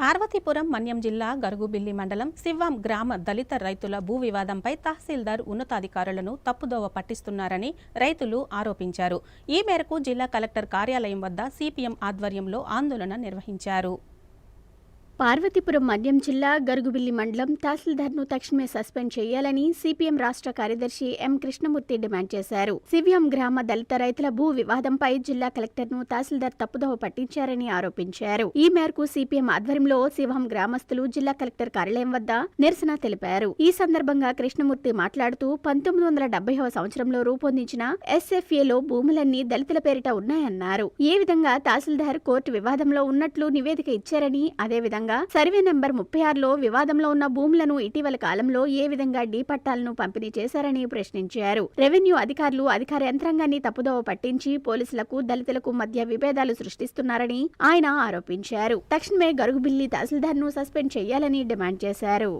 పార్వతీపురం మన్యం జిల్లా గరుగుబిల్లి మండలం శివ్వాం గ్రామ దళిత రైతుల భూ వివాదంపై తహసీల్దార్ ఉన్నతాధికారులను తప్పుదోవ పట్టిస్తున్నారని రైతులు ఆరోపించారు. ఈ మేరకు జిల్లా కలెక్టర్ కార్యాలయం వద్ద సిపిఎం ఆధ్వర్యంలో ఆందోళన నిర్వహించారు. పార్వతీపురం మన్యం జిల్లా గరుగుబిల్లి మండలం తహసీల్దార్ను తక్షణమే సస్పెండ్ చేయాలని సిపిఎం రాష్ట్ర కార్యదర్శి ఎం కృష్ణమూర్తి డిమాండ్ చేశారు. సివిఎం గ్రామ దళిత రైతుల భూ వివాదంపై జిల్లా కలెక్టర్ను తహసీల్దార్ తప్పుదోవ పట్టించారని ఆరోపించారు. ఈ మేరకు సిపిఎం ఆధ్వర్యంలో శివం గ్రామస్తులు జిల్లా కలెక్టర్ కార్యాలయం వద్ద నిరసన తెలిపారు. ఈ సందర్భంగా కృష్ణమూర్తి మాట్లాడుతూ పంతొమ్మిది వందల డెబ్బైవ సంవత్సరంలో రూపొందించిన ఎస్ఎఫ్ఏలో భూములన్నీ దళితుల పేరిట ఉన్నాయన్నారు. ఏ విధంగా తహసీల్దార్ కోర్టు వివాదంలో ఉన్నట్లు నివేదిక ఇచ్చారని అదేవిధంగా సర్వే నెంబర్ ముప్పై ఆరులో వివాదంలో ఉన్న భూములను ఇటీవల కాలంలో ఏ విధంగా డీ పట్టాలను పంపిణీ చేశారని ప్రశ్నించారు. రెవెన్యూ అధికారులు అధికార యంత్రాంగాన్ని తప్పుదోవ పట్టించి పోలీసులకు దళితులకు మధ్య విభేదాలు సృష్టిస్తున్నారని ఆయన ఆరోపించారు. తక్షణమే గరుగుబిల్లి తహసీల్దార్ను సస్పెండ్ చేయాలని డిమాండ్ చేశారు.